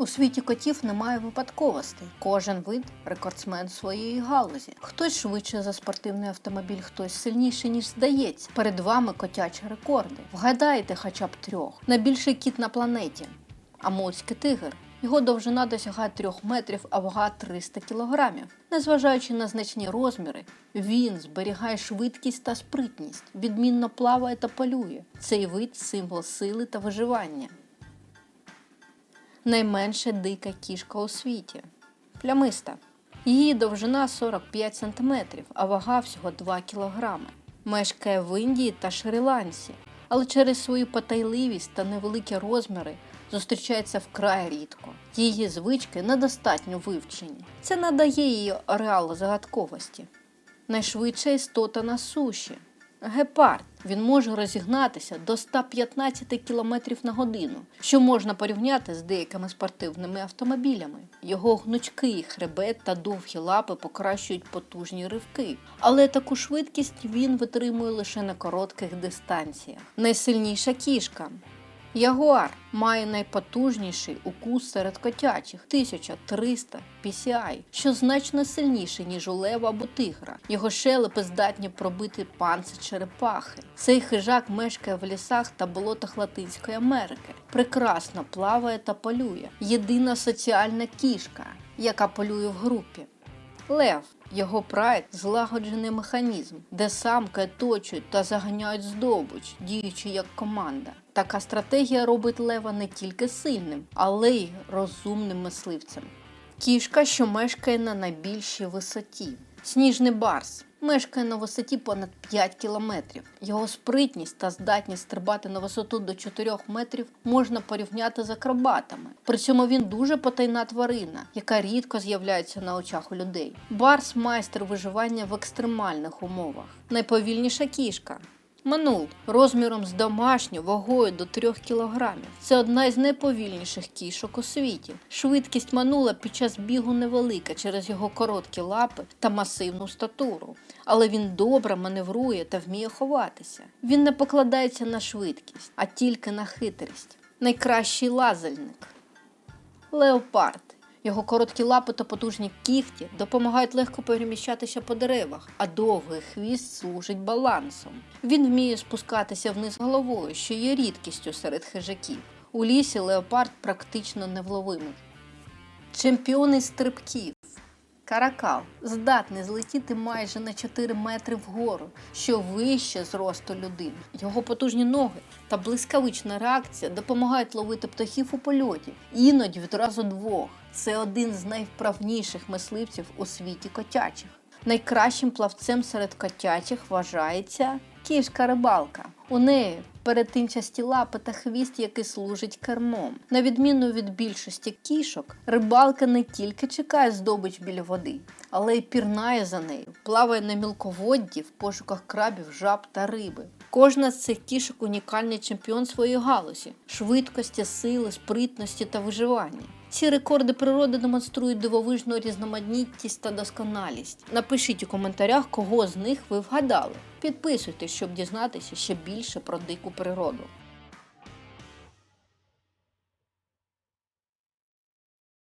У світі котів немає випадковостей. Кожен вид рекордсмен своєї галузі. Хтось швидше за спортивний автомобіль, хтось сильніший, ніж здається. Перед вами котячі рекорди. Вгадайте хоча б трьох. Найбільший кіт на планеті. Амурський тигр. Його довжина досягає 3 метрів, а вага 300 кілограмів. Незважаючи на значні розміри, він зберігає швидкість та спритність, відмінно плаває та полює. Цей вид символ сили та виживання. Найменша дика кішка у світі. Плямиста. Її довжина 45 см, а вага всього 2 кг. Мешкає в Індії та Шрі-Ланці, але через свою потайливість та невеликі розміри зустрічається вкрай рідко. Її звички недостатньо вивчені. Це надає їй ареал загадковості. Найшвидша істота на суші. Гепард. Він може розігнатися до 115 км на годину, що можна порівняти з деякими спортивними автомобілями. Його гнучкий хребет та довгі лапи покращують потужні ривки, але таку швидкість він витримує лише на коротких дистанціях. Найсильніша кішка. Ягуар має найпотужніший укус серед котячих 1300 PCI, що значно сильніший, ніж у лева або тигра. Його шелепи здатні пробити панцир черепахи. Цей хижак мешкає в лісах та болотах Латинської Америки. Прекрасно плаває та полює. Єдина соціальна кішка, яка полює в групі. Лев. Його прайд злагоджений механізм, де самки точують та заганяють здобич, діючи як команда. Така стратегія робить лева не тільки сильним, але й розумним мисливцем. Кішка, що мешкає на найбільшій висоті. Сніжний барс мешкає на висоті понад 5 кілометрів. Його спритність та здатність стрибати на висоту до 4 метрів можна порівняти з акробатами. При цьому він дуже потайна тварина, яка рідко з'являється на очах у людей. Барс майстер виживання в екстремальних умовах. Найповільніша кішка. Манул розміром з домашню вагою до 3 кілограмів. Це одна із найповільніших кішок у світі. Швидкість манула під час бігу невелика через його короткі лапи та масивну статуру. Але він добре маневрує та вміє ховатися. Він не покладається на швидкість, а тільки на хитрість. Найкращий лазальник. Леопард. Його короткі лапи та потужні кігті допомагають легко переміщатися по деревах, а довгий хвіст служить балансом. Він вміє спускатися вниз головою, що є рідкістю серед хижаків. У лісі леопард практично невловимий. Чемпіони стрибків. Каракал здатний злетіти майже на 4 метри вгору, що вище зросту людини. Його потужні ноги та блискавична реакція допомагають ловити птахів у польоті, іноді відразу двох. Це один з найвправніших мисливців у світі котячих. Найкращим плавцем серед котячих вважається кішка рибалка. У неї перетинчасті лапи та хвіст, який служить кермом. На відміну від більшості кішок, рибалка не тільки чекає здобич біля води, але й пірнає за нею, плаває на мілководді в пошуках крабів, жаб та риби. Кожна з цих кішок унікальний чемпіон своєї галузі, швидкості, сили, спритності та виживання. Ці рекорди природи демонструють дивовижну різноманітність та досконалість. Напишіть у коментарях, кого з них ви вгадали. Підписуйтесь, щоб дізнатися ще більше про дику природу.